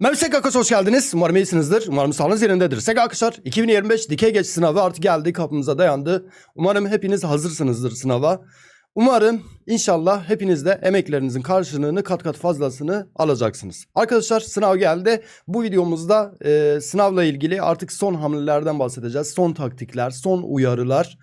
Merhaba Sek Arkadaşlar hoş geldiniz. Umarım iyisinizdir. Umarım sağlığınız yerindedir. Sek Arkadaşlar 2025 dikey geç sınavı artık geldi kapımıza dayandı. Umarım hepiniz hazırsınızdır sınava. Umarım inşallah hepiniz de emeklerinizin karşılığını kat kat fazlasını alacaksınız. Arkadaşlar sınav geldi. Bu videomuzda e, sınavla ilgili artık son hamlelerden bahsedeceğiz. Son taktikler, son uyarılar.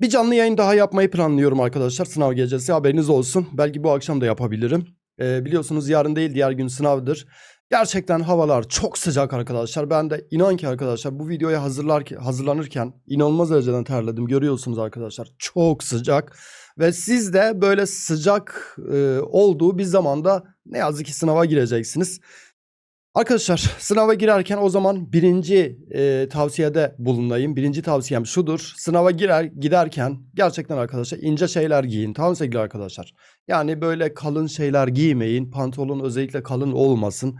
Bir canlı yayın daha yapmayı planlıyorum arkadaşlar sınav gecesi haberiniz olsun. Belki bu akşam da yapabilirim. E, biliyorsunuz yarın değil diğer gün sınavdır. Gerçekten havalar çok sıcak arkadaşlar. Ben de inan ki arkadaşlar bu videoya hazırlar hazırlanırken inanılmaz dereceden terledim. Görüyorsunuz arkadaşlar çok sıcak. Ve siz de böyle sıcak e, olduğu bir zamanda ne yazık ki sınava gireceksiniz. Arkadaşlar sınava girerken o zaman birinci e, tavsiyede bulunayım. Birinci tavsiyem şudur. Sınava girer giderken gerçekten arkadaşlar ince şeyler giyin. Tamam sevgili arkadaşlar. Yani böyle kalın şeyler giymeyin. Pantolon özellikle kalın olmasın.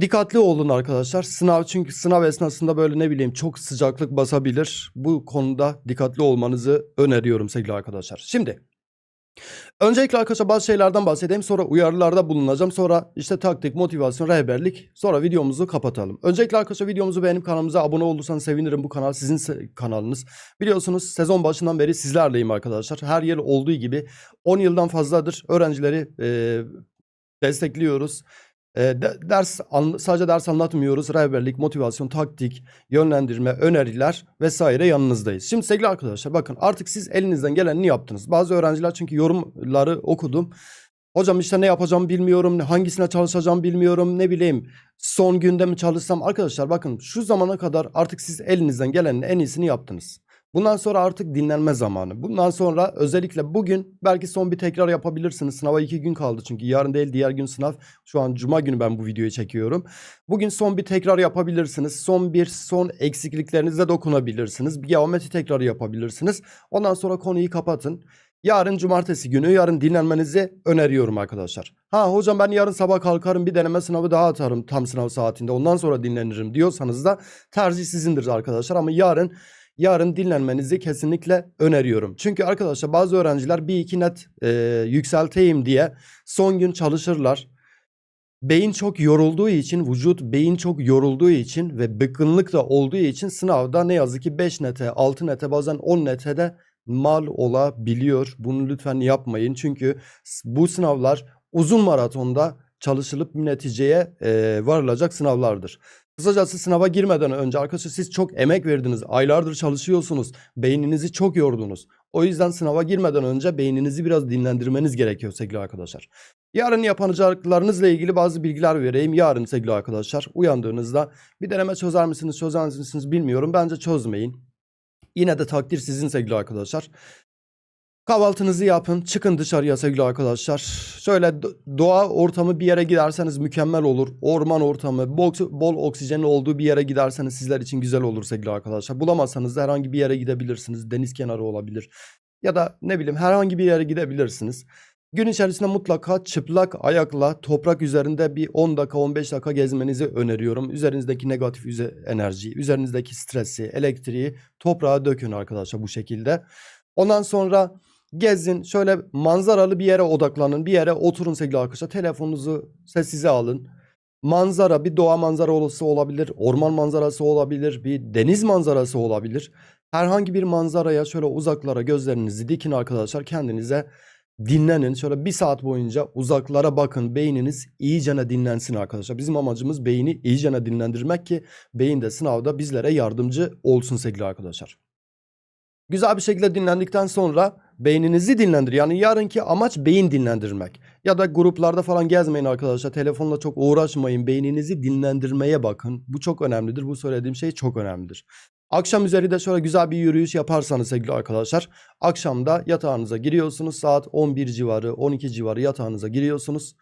Dikkatli olun arkadaşlar. Sınav çünkü sınav esnasında böyle ne bileyim çok sıcaklık basabilir. Bu konuda dikkatli olmanızı öneriyorum sevgili arkadaşlar. Şimdi öncelikle arkadaşlar bazı şeylerden bahsedeyim. Sonra uyarılarda bulunacağım. Sonra işte taktik, motivasyon, rehberlik. Sonra videomuzu kapatalım. Öncelikle arkadaşlar videomuzu beğenip kanalımıza abone olursanız sevinirim. Bu kanal sizin kanalınız. Biliyorsunuz sezon başından beri sizlerleyim arkadaşlar. Her yıl olduğu gibi 10 yıldan fazladır öğrencileri e, destekliyoruz. E, de- ders sadece ders anlatmıyoruz. Rehberlik, motivasyon, taktik, yönlendirme, öneriler vesaire yanınızdayız. Şimdi sevgili arkadaşlar bakın artık siz elinizden gelenini yaptınız. Bazı öğrenciler çünkü yorumları okudum. Hocam işte ne yapacağım bilmiyorum, hangisine çalışacağım bilmiyorum, ne bileyim son günde mi çalışsam. Arkadaşlar bakın şu zamana kadar artık siz elinizden gelenin en iyisini yaptınız. Bundan sonra artık dinlenme zamanı. Bundan sonra özellikle bugün belki son bir tekrar yapabilirsiniz. Sınava iki gün kaldı çünkü yarın değil diğer gün sınav. Şu an cuma günü ben bu videoyu çekiyorum. Bugün son bir tekrar yapabilirsiniz. Son bir son eksikliklerinize dokunabilirsiniz. Bir geometri tekrarı yapabilirsiniz. Ondan sonra konuyu kapatın. Yarın cumartesi günü yarın dinlenmenizi öneriyorum arkadaşlar. Ha hocam ben yarın sabah kalkarım bir deneme sınavı daha atarım tam sınav saatinde ondan sonra dinlenirim diyorsanız da tercih sizindir arkadaşlar. Ama yarın yarın dinlenmenizi kesinlikle öneriyorum. Çünkü arkadaşlar bazı öğrenciler bir iki net e, yükselteyim diye son gün çalışırlar. Beyin çok yorulduğu için, vücut beyin çok yorulduğu için ve bıkkınlık da olduğu için sınavda ne yazık ki 5 nete, 6 nete bazen 10 nete de mal olabiliyor. Bunu lütfen yapmayın. Çünkü bu sınavlar uzun maratonda çalışılıp neticeye e, varılacak sınavlardır. Kısacası sınava girmeden önce arkadaşlar siz çok emek verdiniz. Aylardır çalışıyorsunuz. Beyninizi çok yordunuz. O yüzden sınava girmeden önce beyninizi biraz dinlendirmeniz gerekiyor sevgili arkadaşlar. Yarın yapacaklarınızla ilgili bazı bilgiler vereyim. Yarın sevgili arkadaşlar uyandığınızda bir deneme çözer misiniz çözemez misiniz bilmiyorum. Bence çözmeyin. Yine de takdir sizin sevgili arkadaşlar. Kahvaltınızı yapın, çıkın dışarıya sevgili arkadaşlar. Şöyle do- doğa ortamı bir yere giderseniz mükemmel olur. Orman ortamı, bol, bol oksijenin olduğu bir yere giderseniz sizler için güzel olur sevgili arkadaşlar. Bulamazsanız da herhangi bir yere gidebilirsiniz. Deniz kenarı olabilir. Ya da ne bileyim herhangi bir yere gidebilirsiniz. Gün içerisinde mutlaka çıplak ayakla toprak üzerinde bir 10 dakika 15 dakika gezmenizi öneriyorum. Üzerinizdeki negatif enerjiyi, üzerinizdeki stresi, elektriği toprağa dökün arkadaşlar bu şekilde. Ondan sonra gezin şöyle manzaralı bir yere odaklanın. Bir yere oturun sevgili arkadaşlar. Telefonunuzu sessize alın. Manzara bir doğa manzarası olabilir. Orman manzarası olabilir. Bir deniz manzarası olabilir. Herhangi bir manzaraya şöyle uzaklara gözlerinizi dikin arkadaşlar. Kendinize dinlenin. Şöyle bir saat boyunca uzaklara bakın. Beyniniz iyicene dinlensin arkadaşlar. Bizim amacımız beyni iyicene dinlendirmek ki beyin de sınavda bizlere yardımcı olsun sevgili arkadaşlar. Güzel bir şekilde dinlendikten sonra beyninizi dinlendir. Yani yarınki amaç beyin dinlendirmek. Ya da gruplarda falan gezmeyin arkadaşlar. Telefonla çok uğraşmayın. Beyninizi dinlendirmeye bakın. Bu çok önemlidir. Bu söylediğim şey çok önemlidir. Akşam üzeri de şöyle güzel bir yürüyüş yaparsanız sevgili arkadaşlar. Akşamda yatağınıza giriyorsunuz. Saat 11 civarı, 12 civarı yatağınıza giriyorsunuz.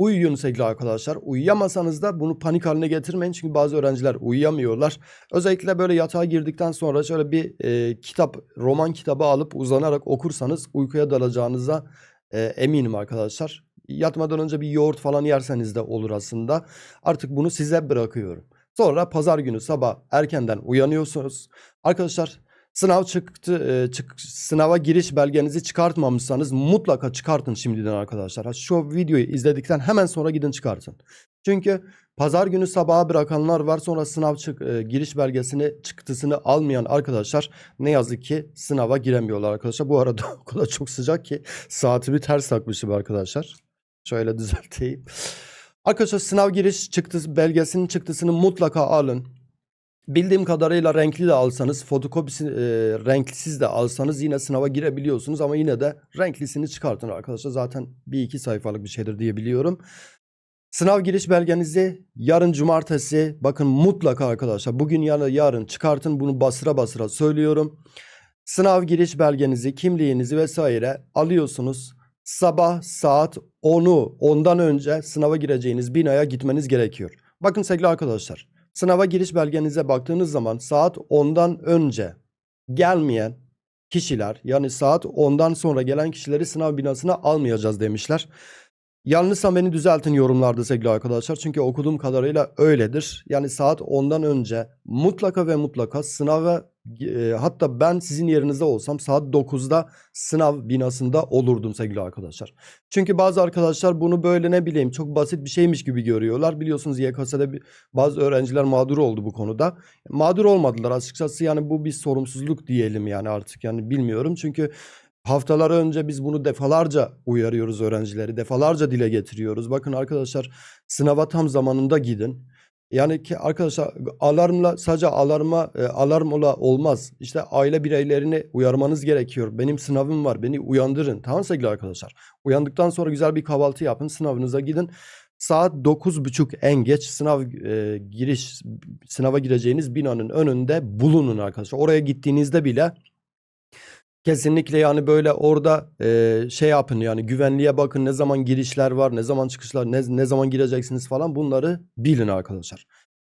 Uyuyun sevgili arkadaşlar. Uyuyamasanız da bunu panik haline getirmeyin. Çünkü bazı öğrenciler uyuyamıyorlar. Özellikle böyle yatağa girdikten sonra şöyle bir e, kitap, roman kitabı alıp uzanarak okursanız uykuya dalacağınıza e, eminim arkadaşlar. Yatmadan önce bir yoğurt falan yerseniz de olur aslında. Artık bunu size bırakıyorum. Sonra pazar günü sabah erkenden uyanıyorsunuz. Arkadaşlar sınav çıktı, e, çık, sınava giriş belgenizi çıkartmamışsanız mutlaka çıkartın şimdiden arkadaşlar. Şu videoyu izledikten hemen sonra gidin çıkartın. Çünkü Pazar günü sabaha bırakanlar var. Sonra sınav çık, e, giriş belgesini çıktısını almayan arkadaşlar ne yazık ki sınava giremiyorlar arkadaşlar. Bu arada o kadar çok sıcak ki saatimi ters takmışım arkadaşlar. Şöyle düzelteyim. Arkadaşlar sınav giriş çıktısı belgesinin çıktısını mutlaka alın. Bildiğim kadarıyla renkli de alsanız, fotokopisi e, renklisiz de alsanız yine sınava girebiliyorsunuz ama yine de renklisini çıkartın arkadaşlar. Zaten bir iki sayfalık bir şeydir diye biliyorum. Sınav giriş belgenizi yarın cumartesi bakın mutlaka arkadaşlar bugün ya yarın çıkartın bunu basıra basıra söylüyorum. Sınav giriş belgenizi, kimliğinizi vesaire alıyorsunuz. Sabah saat 10'u ondan önce sınava gireceğiniz binaya gitmeniz gerekiyor. Bakın sevgili arkadaşlar sınava giriş belgenize baktığınız zaman saat 10'dan önce gelmeyen kişiler yani saat 10'dan sonra gelen kişileri sınav binasına almayacağız demişler. Yanlışsam beni düzeltin yorumlarda sevgili arkadaşlar. Çünkü okuduğum kadarıyla öyledir. Yani saat 10'dan önce mutlaka ve mutlaka sınava e, hatta ben sizin yerinizde olsam saat 9'da sınav binasında olurdum sevgili arkadaşlar. Çünkü bazı arkadaşlar bunu böyle ne bileyim çok basit bir şeymiş gibi görüyorlar. Biliyorsunuz YKS'de bazı öğrenciler mağdur oldu bu konuda. Mağdur olmadılar açıkçası yani bu bir sorumsuzluk diyelim yani artık yani bilmiyorum. Çünkü Haftalar önce biz bunu defalarca uyarıyoruz öğrencileri, defalarca dile getiriyoruz. Bakın arkadaşlar sınava tam zamanında gidin. Yani ki arkadaşlar alarmla sadece alarma e, alarmla olmaz. İşte aile bireylerini uyarmanız gerekiyor. Benim sınavım var. Beni uyandırın. Tamam sevgili arkadaşlar. Uyandıktan sonra güzel bir kahvaltı yapın. Sınavınıza gidin. Saat 9.30 en geç sınav e, giriş sınava gireceğiniz binanın önünde bulunun arkadaşlar. Oraya gittiğinizde bile Kesinlikle yani böyle orada e, şey yapın yani güvenliğe bakın ne zaman girişler var ne zaman çıkışlar ne, ne zaman gireceksiniz falan bunları bilin arkadaşlar.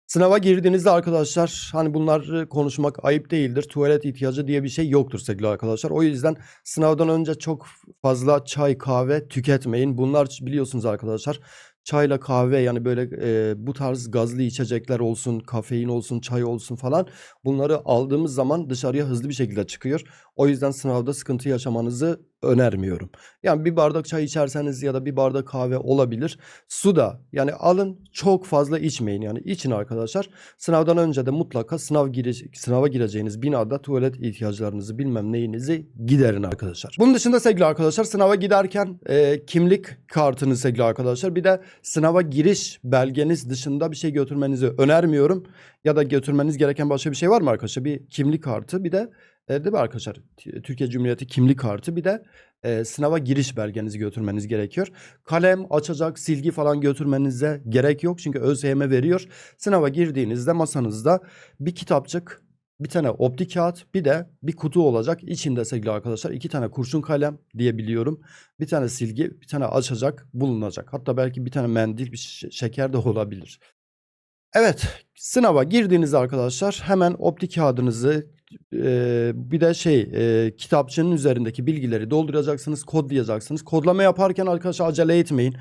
Sınava girdiğinizde arkadaşlar hani bunları konuşmak ayıp değildir. Tuvalet ihtiyacı diye bir şey yoktur sevgili arkadaşlar. O yüzden sınavdan önce çok fazla çay kahve tüketmeyin. Bunlar biliyorsunuz arkadaşlar çayla kahve yani böyle e, bu tarz gazlı içecekler olsun, kafein olsun, çay olsun falan bunları aldığımız zaman dışarıya hızlı bir şekilde çıkıyor. O yüzden sınavda sıkıntı yaşamanızı önermiyorum. Yani bir bardak çay içerseniz ya da bir bardak kahve olabilir. Su da yani alın çok fazla içmeyin yani için arkadaşlar. Sınavdan önce de mutlaka sınav gire sınava gireceğiniz binada tuvalet ihtiyaçlarınızı bilmem neyinizi giderin arkadaşlar. Bunun dışında sevgili arkadaşlar sınava giderken e, kimlik kartını sevgili arkadaşlar bir de sınava giriş belgeniz dışında bir şey götürmenizi önermiyorum. Ya da götürmeniz gereken başka bir şey var mı arkadaşlar? Bir kimlik kartı bir de e, değil mi arkadaşlar? Türkiye Cumhuriyeti kimlik kartı bir de e, sınava giriş belgenizi götürmeniz gerekiyor. Kalem, açacak, silgi falan götürmenize gerek yok. Çünkü ÖSYM veriyor. Sınava girdiğinizde masanızda bir kitapçık, bir tane optik kağıt, bir de bir kutu olacak. İçinde sevgili arkadaşlar iki tane kurşun kalem diyebiliyorum. Bir tane silgi, bir tane açacak bulunacak. Hatta belki bir tane mendil, bir şe- şeker de olabilir. Evet, sınava girdiğinizde arkadaşlar hemen optik kağıdınızı bir de şey kitapçının üzerindeki bilgileri dolduracaksınız, kodlayacaksınız. Kodlama yaparken arkadaşlar acele etmeyin.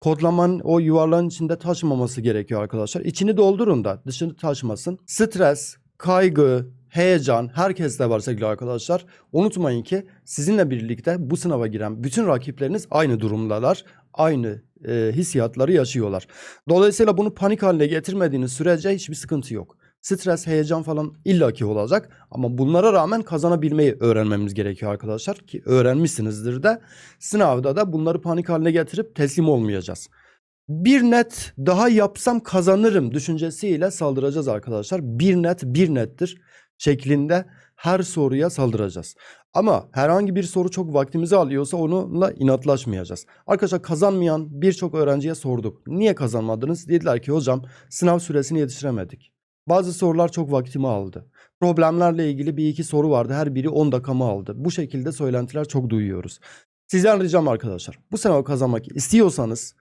Kodlamanın o yuvarlağın içinde taşmaması gerekiyor arkadaşlar. İçini doldurun da dışını taşmasın. Stres, kaygı, heyecan herkeste var sevgili arkadaşlar. Unutmayın ki sizinle birlikte bu sınava giren bütün rakipleriniz aynı durumdalar. Aynı e, hissiyatları yaşıyorlar. Dolayısıyla bunu panik haline getirmediğiniz sürece hiçbir sıkıntı yok. Stres, heyecan falan illaki olacak ama bunlara rağmen kazanabilmeyi öğrenmemiz gerekiyor arkadaşlar ki öğrenmişsinizdir de sınavda da bunları panik haline getirip teslim olmayacağız. Bir net daha yapsam kazanırım düşüncesiyle saldıracağız arkadaşlar. Bir net bir nettir şeklinde her soruya saldıracağız. Ama herhangi bir soru çok vaktimizi alıyorsa onunla inatlaşmayacağız. Arkadaşlar kazanmayan birçok öğrenciye sorduk. Niye kazanmadınız? Dediler ki hocam sınav süresini yetiştiremedik. Bazı sorular çok vaktimi aldı. Problemlerle ilgili bir iki soru vardı. Her biri 10 dakikamı aldı. Bu şekilde söylentiler çok duyuyoruz. Sizden ricam arkadaşlar. Bu sınavı kazanmak istiyorsanız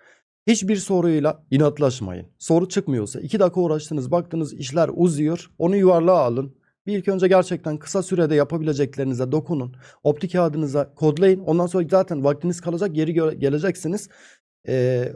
hiçbir soruyla inatlaşmayın. Soru çıkmıyorsa 2 dakika uğraştınız baktınız işler uzuyor. Onu yuvarlığa alın. Bir ilk önce gerçekten kısa sürede yapabileceklerinize dokunun. Optik kağıdınıza kodlayın. Ondan sonra zaten vaktiniz kalacak geri geleceksiniz. Ee,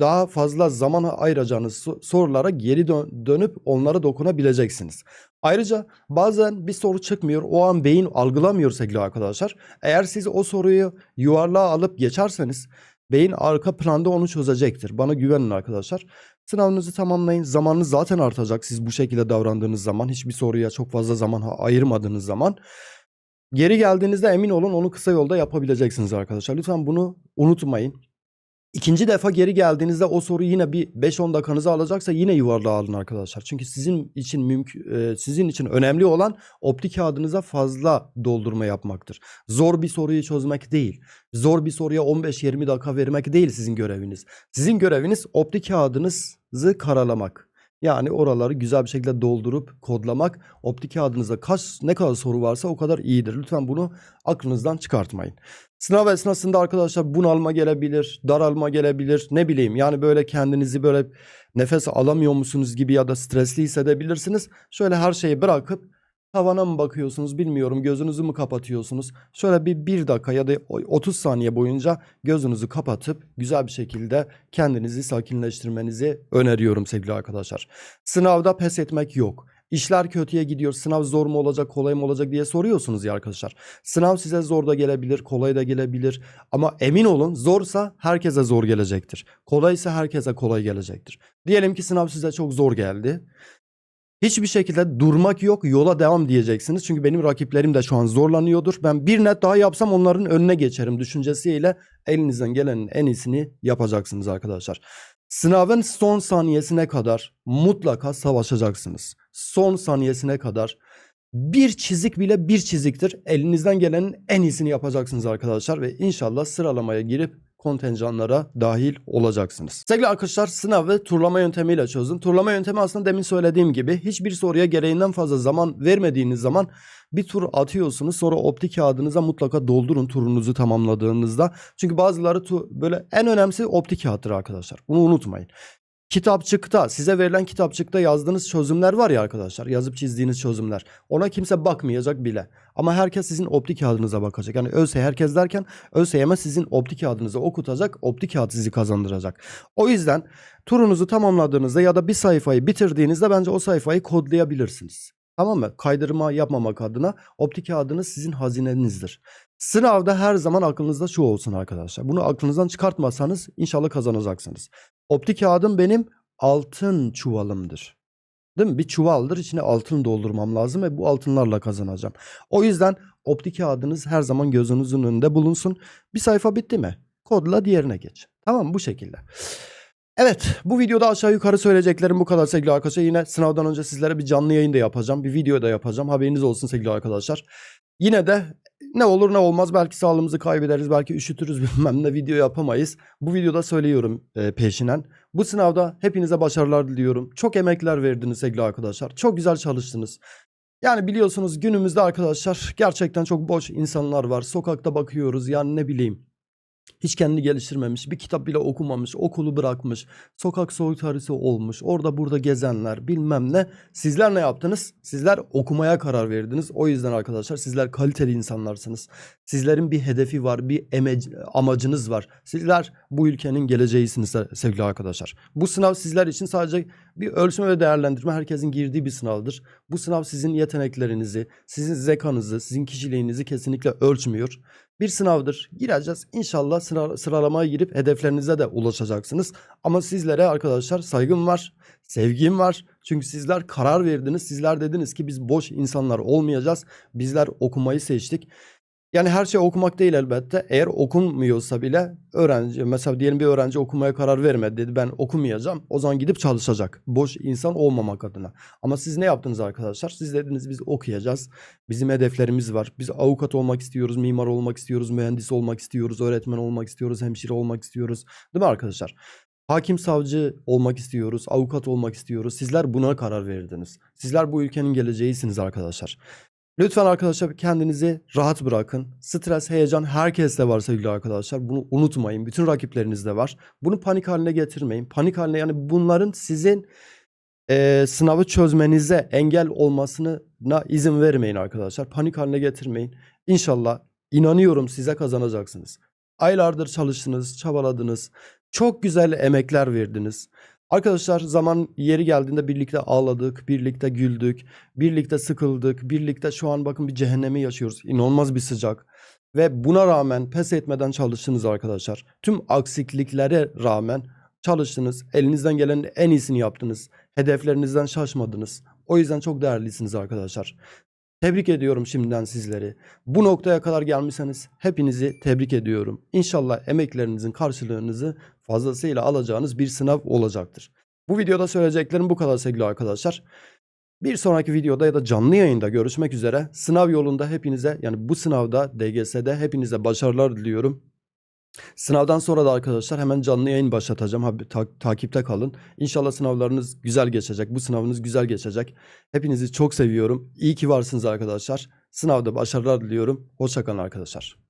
daha fazla zaman ayıracağınız so- sorulara geri dön- dönüp onlara dokunabileceksiniz. Ayrıca bazen bir soru çıkmıyor. O an beyin algılamıyor sevgili arkadaşlar. Eğer siz o soruyu yuvarlığa alıp geçerseniz beyin arka planda onu çözecektir. Bana güvenin arkadaşlar. Sınavınızı tamamlayın. Zamanınız zaten artacak siz bu şekilde davrandığınız zaman. Hiçbir soruya çok fazla zaman ayırmadığınız zaman. Geri geldiğinizde emin olun onu kısa yolda yapabileceksiniz arkadaşlar. Lütfen bunu unutmayın. İkinci defa geri geldiğinizde o soru yine bir 5-10 dakikanızı alacaksa yine yuvarlığa alın arkadaşlar. Çünkü sizin için mümkün e, sizin için önemli olan optik kağıdınıza fazla doldurma yapmaktır. Zor bir soruyu çözmek değil. Zor bir soruya 15-20 dakika vermek değil sizin göreviniz. Sizin göreviniz optik kağıdınızı karalamak. Yani oraları güzel bir şekilde doldurup kodlamak. Optik kağıdınızda kaç ne kadar soru varsa o kadar iyidir. Lütfen bunu aklınızdan çıkartmayın. Sınav esnasında arkadaşlar bunalma gelebilir, daralma gelebilir, ne bileyim yani böyle kendinizi böyle nefes alamıyor musunuz gibi ya da stresli hissedebilirsiniz. Şöyle her şeyi bırakıp tavana mı bakıyorsunuz bilmiyorum gözünüzü mü kapatıyorsunuz. Şöyle bir bir dakika ya da 30 saniye boyunca gözünüzü kapatıp güzel bir şekilde kendinizi sakinleştirmenizi öneriyorum sevgili arkadaşlar. Sınavda pes etmek yok. İşler kötüye gidiyor. Sınav zor mu olacak, kolay mı olacak diye soruyorsunuz ya arkadaşlar. Sınav size zor da gelebilir, kolay da gelebilir. Ama emin olun zorsa herkese zor gelecektir. Kolaysa herkese kolay gelecektir. Diyelim ki sınav size çok zor geldi. Hiçbir şekilde durmak yok, yola devam diyeceksiniz. Çünkü benim rakiplerim de şu an zorlanıyordur. Ben bir net daha yapsam onların önüne geçerim düşüncesiyle elinizden gelenin en iyisini yapacaksınız arkadaşlar. Sınavın son saniyesine kadar mutlaka savaşacaksınız. Son saniyesine kadar bir çizik bile bir çiziktir. Elinizden gelenin en iyisini yapacaksınız arkadaşlar ve inşallah sıralamaya girip kontenjanlara dahil olacaksınız. Sevgili arkadaşlar sınavı turlama yöntemiyle çözün. Turlama yöntemi aslında demin söylediğim gibi hiçbir soruya gereğinden fazla zaman vermediğiniz zaman bir tur atıyorsunuz. Sonra optik kağıdınıza mutlaka doldurun turunuzu tamamladığınızda. Çünkü bazıları tu- böyle en önemlisi optik kağıttır arkadaşlar. Bunu unutmayın. Kitapçıkta size verilen kitapçıkta yazdığınız çözümler var ya arkadaşlar yazıp çizdiğiniz çözümler. Ona kimse bakmayacak bile. Ama herkes sizin optik kağıdınıza bakacak. Yani ÖSY herkes derken ÖSYM sizin optik kağıdınızı okutacak optik kağıt sizi kazandıracak. O yüzden turunuzu tamamladığınızda ya da bir sayfayı bitirdiğinizde bence o sayfayı kodlayabilirsiniz. Tamam mı? Kaydırma yapmamak adına optik kağıdınız sizin hazinenizdir. Sınavda her zaman aklınızda şu olsun arkadaşlar. Bunu aklınızdan çıkartmazsanız inşallah kazanacaksınız. Optik kağıdım benim altın çuvalımdır. Değil mi? Bir çuvaldır içine altın doldurmam lazım ve bu altınlarla kazanacağım. O yüzden optik kağıdınız her zaman gözünüzün önünde bulunsun. Bir sayfa bitti mi? Kodla diğerine geç. Tamam? Bu şekilde. Evet bu videoda aşağı yukarı söyleyeceklerim bu kadar sevgili arkadaşlar. Yine sınavdan önce sizlere bir canlı yayın da yapacağım. Bir video da yapacağım. Haberiniz olsun sevgili arkadaşlar. Yine de ne olur ne olmaz belki sağlığımızı kaybederiz belki üşütürüz bilmem ne video yapamayız. Bu videoda söylüyorum e, peşinen. Bu sınavda hepinize başarılar diliyorum. Çok emekler verdiniz sevgili arkadaşlar. Çok güzel çalıştınız. Yani biliyorsunuz günümüzde arkadaşlar gerçekten çok boş insanlar var. Sokakta bakıyoruz yani ne bileyim. Hiç kendini geliştirmemiş, bir kitap bile okumamış, okulu bırakmış, sokak soytarısı olmuş, orada burada gezenler bilmem ne. Sizler ne yaptınız? Sizler okumaya karar verdiniz. O yüzden arkadaşlar sizler kaliteli insanlarsınız. Sizlerin bir hedefi var, bir amacınız var. Sizler bu ülkenin geleceğisiniz sevgili arkadaşlar. Bu sınav sizler için sadece bir ölçme ve değerlendirme herkesin girdiği bir sınavdır. Bu sınav sizin yeteneklerinizi, sizin zekanızı, sizin kişiliğinizi kesinlikle ölçmüyor. Bir sınavdır. Gireceğiz. İnşallah sıra, sıralamaya girip hedeflerinize de ulaşacaksınız. Ama sizlere arkadaşlar saygım var, sevgim var. Çünkü sizler karar verdiniz. Sizler dediniz ki biz boş insanlar olmayacağız. Bizler okumayı seçtik. Yani her şey okumak değil elbette. Eğer okunmuyorsa bile öğrenci mesela diyelim bir öğrenci okumaya karar vermedi dedi ben okumayacağım. O zaman gidip çalışacak. Boş insan olmamak adına. Ama siz ne yaptınız arkadaşlar? Siz dediniz biz okuyacağız. Bizim hedeflerimiz var. Biz avukat olmak istiyoruz, mimar olmak istiyoruz, mühendis olmak istiyoruz, öğretmen olmak istiyoruz, hemşire olmak istiyoruz. Değil mi arkadaşlar? Hakim savcı olmak istiyoruz, avukat olmak istiyoruz. Sizler buna karar verdiniz. Sizler bu ülkenin geleceğisiniz arkadaşlar. Lütfen arkadaşlar kendinizi rahat bırakın. Stres, heyecan herkeste var sevgili arkadaşlar. Bunu unutmayın. Bütün rakiplerinizde var. Bunu panik haline getirmeyin. Panik haline yani bunların sizin eee, sınavı çözmenize engel olmasına izin vermeyin arkadaşlar. Panik haline getirmeyin. İnşallah inanıyorum size kazanacaksınız. Aylardır çalıştınız, çabaladınız. Çok güzel emekler verdiniz. Arkadaşlar zaman yeri geldiğinde birlikte ağladık, birlikte güldük, birlikte sıkıldık, birlikte şu an bakın bir cehennemi yaşıyoruz. İnanılmaz bir sıcak. Ve buna rağmen pes etmeden çalıştınız arkadaşlar. Tüm aksilikleri rağmen çalıştınız. Elinizden gelenin en iyisini yaptınız. Hedeflerinizden şaşmadınız. O yüzden çok değerlisiniz arkadaşlar. Tebrik ediyorum şimdiden sizleri. Bu noktaya kadar gelmişseniz hepinizi tebrik ediyorum. İnşallah emeklerinizin karşılığınızı fazlasıyla alacağınız bir sınav olacaktır. Bu videoda söyleyeceklerim bu kadar sevgili arkadaşlar. Bir sonraki videoda ya da canlı yayında görüşmek üzere. Sınav yolunda hepinize yani bu sınavda DGS'de hepinize başarılar diliyorum. Sınavdan sonra da arkadaşlar hemen canlı yayın başlatacağım. Habi- ta- takipte kalın. İnşallah sınavlarınız güzel geçecek. Bu sınavınız güzel geçecek. Hepinizi çok seviyorum. İyi ki varsınız arkadaşlar. Sınavda başarılar diliyorum. Hoşçakalın arkadaşlar.